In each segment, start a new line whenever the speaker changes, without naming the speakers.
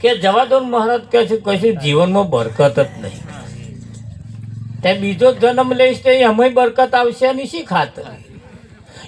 કે જવાદોર મહારાજ કહે છે, કશું જીવનમાં બરકત જ નહીં. તે બીજો જન્મ લઈશ તો અમે બરકત આવશે નહીં, શી ખાતર?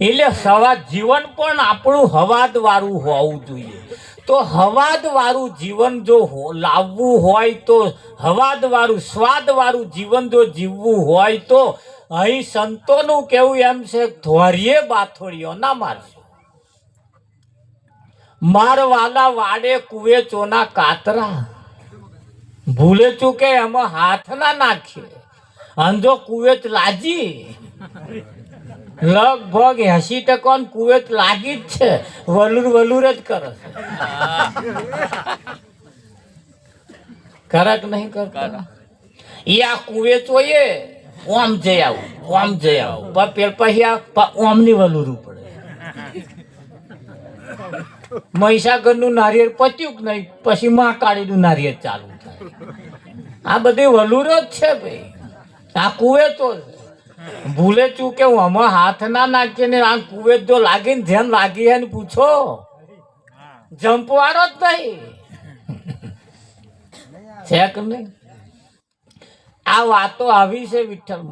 એટલે સવા જીવન પણ આપણું હવાદ વાળું હોવું જોઈએ. તો હવાદ વાળું જીવન જો લાવવું હોય તો, હવાદ વાળું, સ્વાદ વાળું જીવન જો જીવવું હોય તો, અહીં સંતોનું કેવું એમ છે, ધોરીએ બાથોડીઓ, ના મારશો. મારવાલા વાડે કુએ ચોના કાતરા. ભૂલે ચૂકે એમાં હાથ ના નાખે. અંધો કુવેત લાજી લગભગ એસી ટકા કુવેત લાગી જ છે. વલુર વલુર જ કરે છે. કરક નહીં કરતા. ઈ આ કુવે જોઈએ ઓમ જઈ આવું ઓમ જઈ આવું. પણ પેલ પછી આ ઓમની વલુર પડે મહીસાગરનું નારિયેળ પત્યું કે નહીં? પછી મહાકાળીનું નારિયેળ ચાલુ થાય. આ બધી વલુરો જ છે ભાઈ. આ કુવે તો છે. ભૂલે ચૂકે હું હમણાં હાથ ના નાખીએ ને આ કુવે જો લાગીને ધ્યાન લાગી હે પૂછો. જંપવાળો જ નહીં. છે કે નહીં? આ વાતો આવી છે વિઠ્ઠલ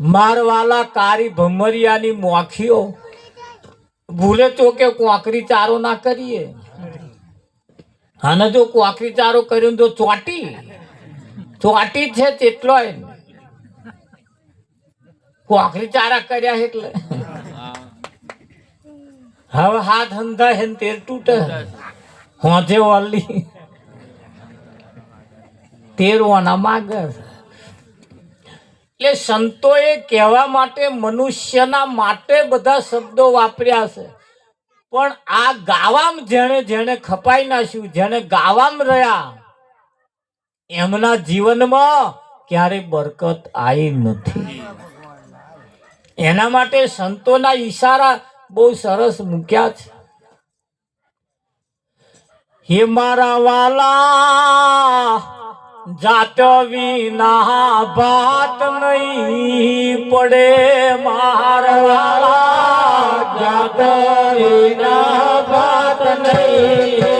મારવાલા કારી ભમરિયાની મોખીઓ ભૂલે ચોકે કોકરી ચારો ના કરીએ. અને જો કોકરી ચારો કર્યો તો ચોટી. ચોટી છે તેટલો કોકરી ચારા કર્યા એટલે. હવે હાથ હંધા હે તેર તૂટે. હોજે વાલી તેરવાના માગે છે. એટલે સંતોએ કહેવા માટે મનુષ્યના માટે બધા શબ્દો વાપર્યા છે. પણ આ ગાવામ જેણે જેણે ખપાઈ નાખ્યું, જેણે ગાવામ રહ્યા, એમના જીવનમાં ક્યારે બરકત આવી નથી. એના માટે સંતોના ઈશારા બહુ સરસ મૂક્યા છે. હે મારા વાલા જાત વિના ભાત નહીં પડે મારા વાલા જાત વિના ભાત નહીં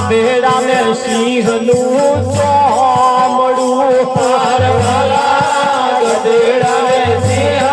બેડા ને સિંહનું ચોમડું હાર વાલા ગધેડા ને સિંહનું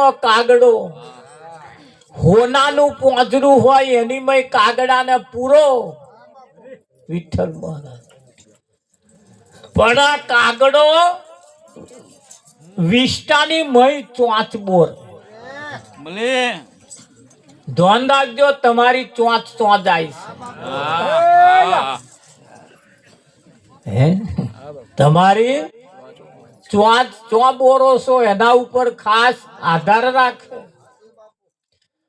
કાગડો. હોનાનું પોંજરું હોય એની મય કાગડાને પૂરો. વિઠ્ઠલ મહારાજ. પણ આ કાગડો વિષ્ટાની મય ચોંચ બોર.
ભલે.
ધ્યાન રાખજો તમારી ચોંચ ચોંચાય છે. હે? તમારી ચોંચ એના ઉપર ખાસ આધાર રાખે.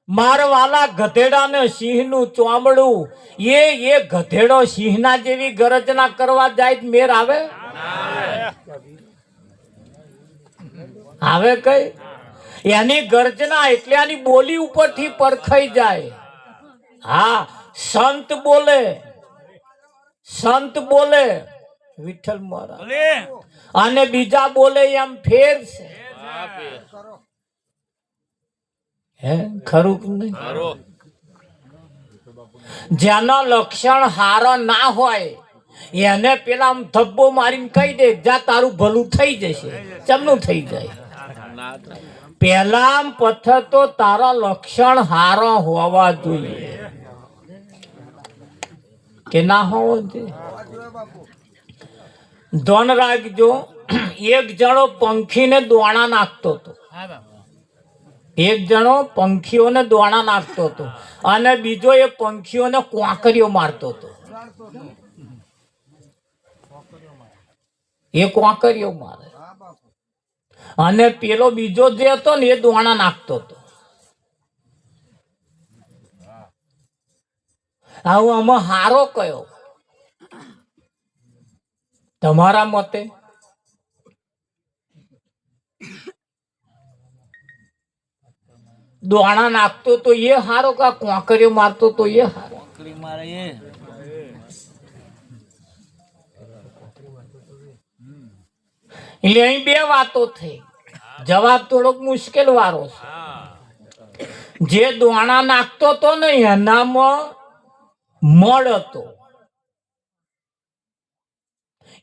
મારવાલા ગધેડા ને સિંહનું ચોમડું. એ એ ગધેડો સિંહના જેવી ગરજના કરવા જાય મેર આવે? આવે કઈ? એની ગર્જના એટલે આની બોલી ઉપરથી પરખાઈ જાય. હા, સંત બોલે. સંત બોલે. વિઠ્ઠલ
ભલે.
અને બીજા બોલે એમ ફેર છે. હે, ખરું કે જેના લક્ષણ હારા ના હોય, એને પેલા આમ ધબ્બો મારીને કહી દે, જા તારું ભલું થઈ જશે. ચમનું થઈ જાય. પેલા પથ્થર તો તારા લક્ષણ હારા હોવા જોઈએ. કે ના હોવો જોઈએ? ધન રાખજો. એક જણો પંખીને દોણા નાખતો હતો. એક જણો પંખીઓને દોણા નાખતો હતો. અને બીજો એ પંખીઓને કોંકરીઓ મારતો હતો. એ કોંકરીઓ મારે. અને પેલો બીજો જે હતો ને એ દોણા નાખતો હતો. આવું આમાં હારો કયો? તમારા મતે? દોણા નાખતો તો એ હારો કા કોંકરીઓ મારતો તો એ હારો?
મારે એ.
એટલે અહીં બે વાતો થઈ. જવાબ થોડોક મુશ્કેલ વાળો છે. જે દોણા નાખતો તો ને એનામાં મળ હતો.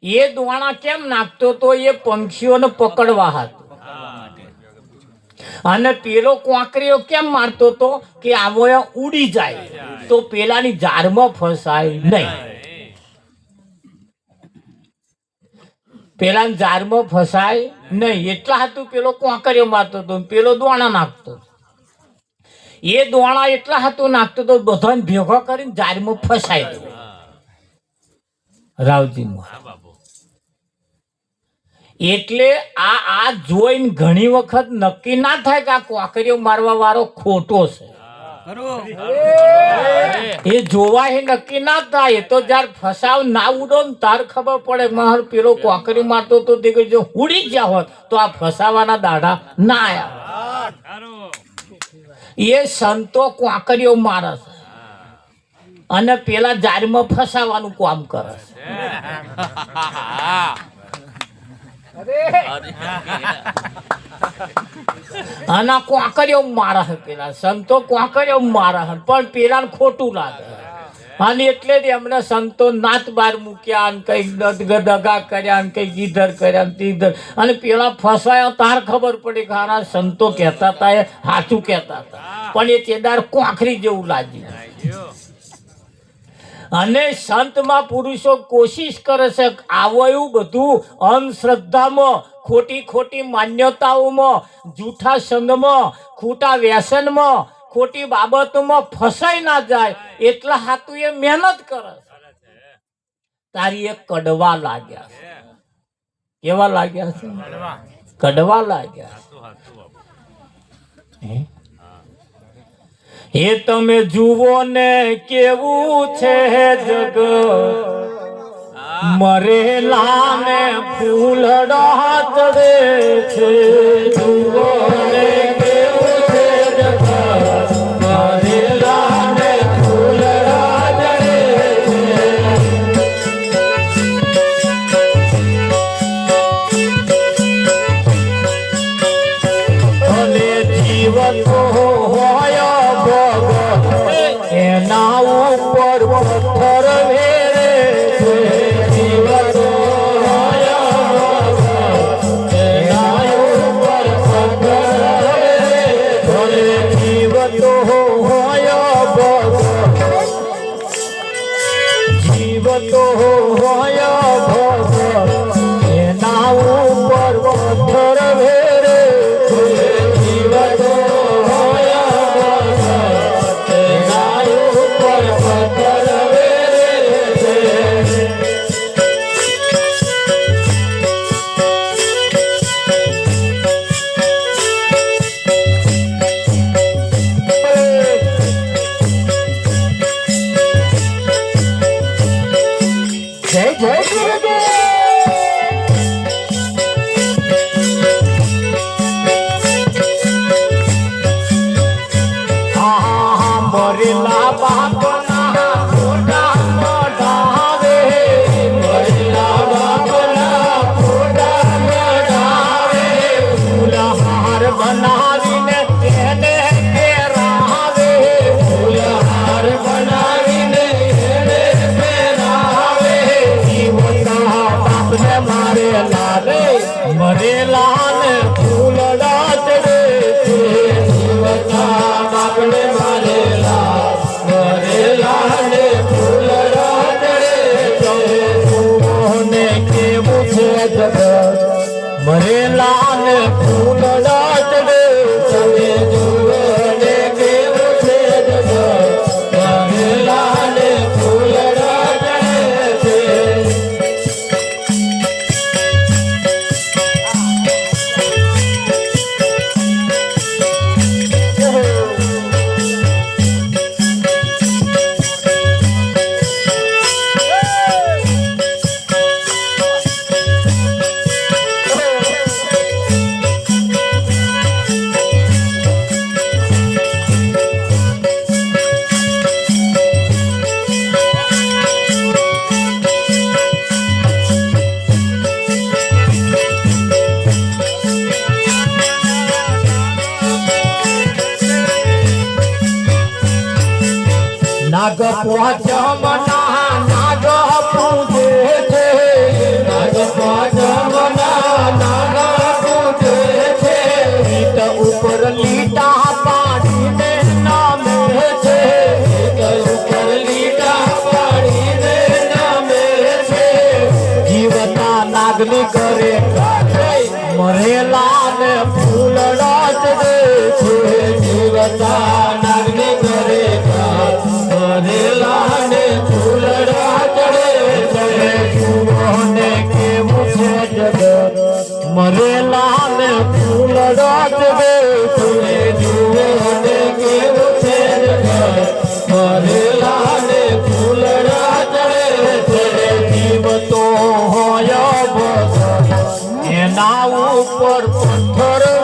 એ દુવાણા કેમ નાખતો તો એ પંખીઓને પકડવા હતો અને પેલો કોંકરીઓ કેમ મારતો તો કે આવો ઉડી જાય. તો પેલાની જારમાં ફસાય નહીં. પેલા જારમાં ફસાય નહીં. એટલા હતું પેલો કોંકરીઓ મારતો હતો પેલો દોણા નાખતો. એ દોણા એટલા હતું નાખતો તો બધાને ભેગો કરીને જારમાં ફસાય. રાવજી મહારાજ. એટલે આ આ જોઈને ઘણી વખત નક્કી ના થાય કે આ કોકરીઓ મારવા વાળો ખોટો છે. એ જોવા એ નક્કી ના થાય. એ તો જ્યારે ફસાવ ના ઉડો ને તાર ખબર પડે માર પેલો કોકરી મારતો તો તે કે જો ઉડી ગયા હોત. તો આ ફસાવાના દાડા ના આવ્યા. એ સંતો કોકરીઓ મારે છે. અને પેલા જારમાં ફસાવાનું કામ કરે છે. અને કોકરીઓ મારા હે પેલા સંતો કોકરીઓ મારા હે પણ પેલા ખોટું લાગે અને એટલે જ એમને સંતો નાત બાર મૂક્યા અને કઈ દગા કર્યા અને કઈ ગીધર કર્યા ને તીધર. અને પેલા ફસાયા તાર ખબર પડી કે આના સંતો કહેતા હતા એ સાચું કહેતા હતા પણ એ ચેદાર કોંખરી જેવું લાગ્યું. અને સંતમાં પુરુષો કોશિશ કરે છે આવો એવું બધું અંધશ્રદ્ધામાં ખોટી ખોટી માન્યતાઓમાં જૂઠા સંઘમાં ખોટા વ્યસનમાં ખોટી બાબતોમાં ફસાઈ ના જાય. એટલા હાથું એ મહેનત કરે છે. તારી એ કડવા લાગ્યા છે. કેવા લાગ્યા છે? કડવા. લાગ્યા હે? હે તમે જુઓ ને કેવું છે જગ. મરેલા ને ફૂલડા ચડે છે. જુઓ ને ನಾವು ಬರುವ છે મારે લાલે મરેલા ના ઉપર પથ્થર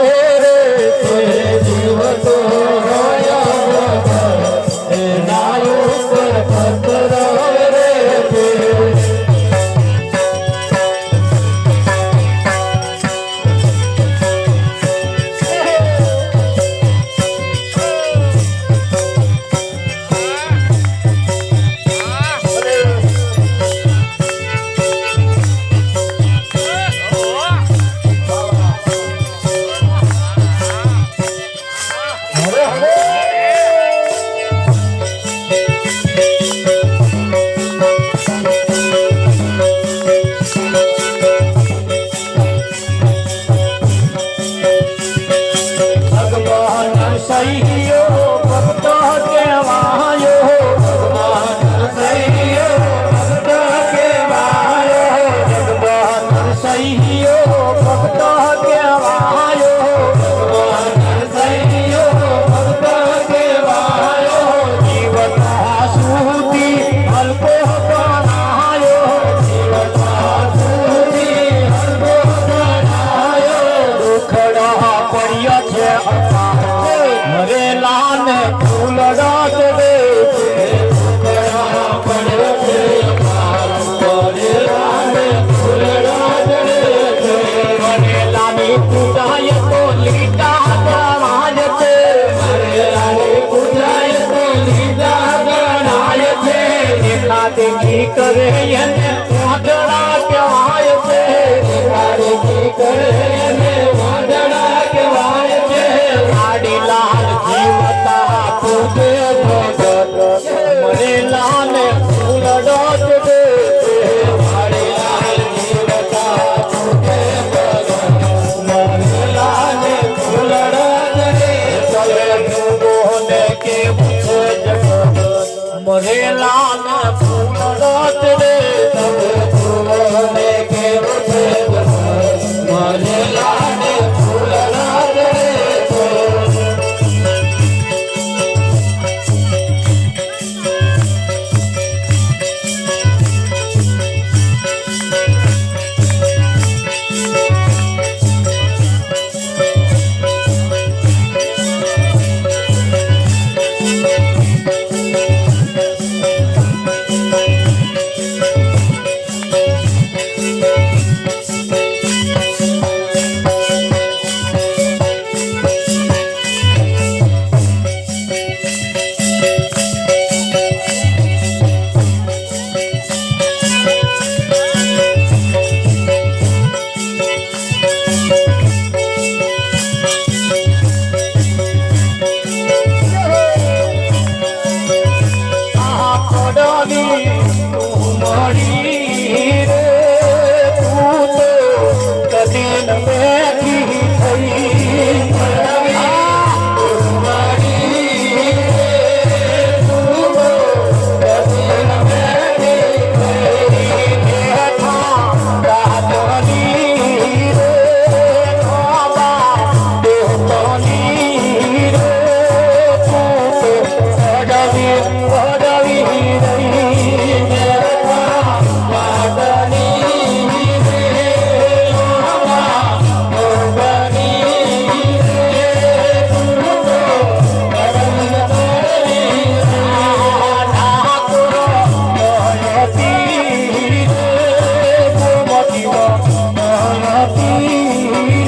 you.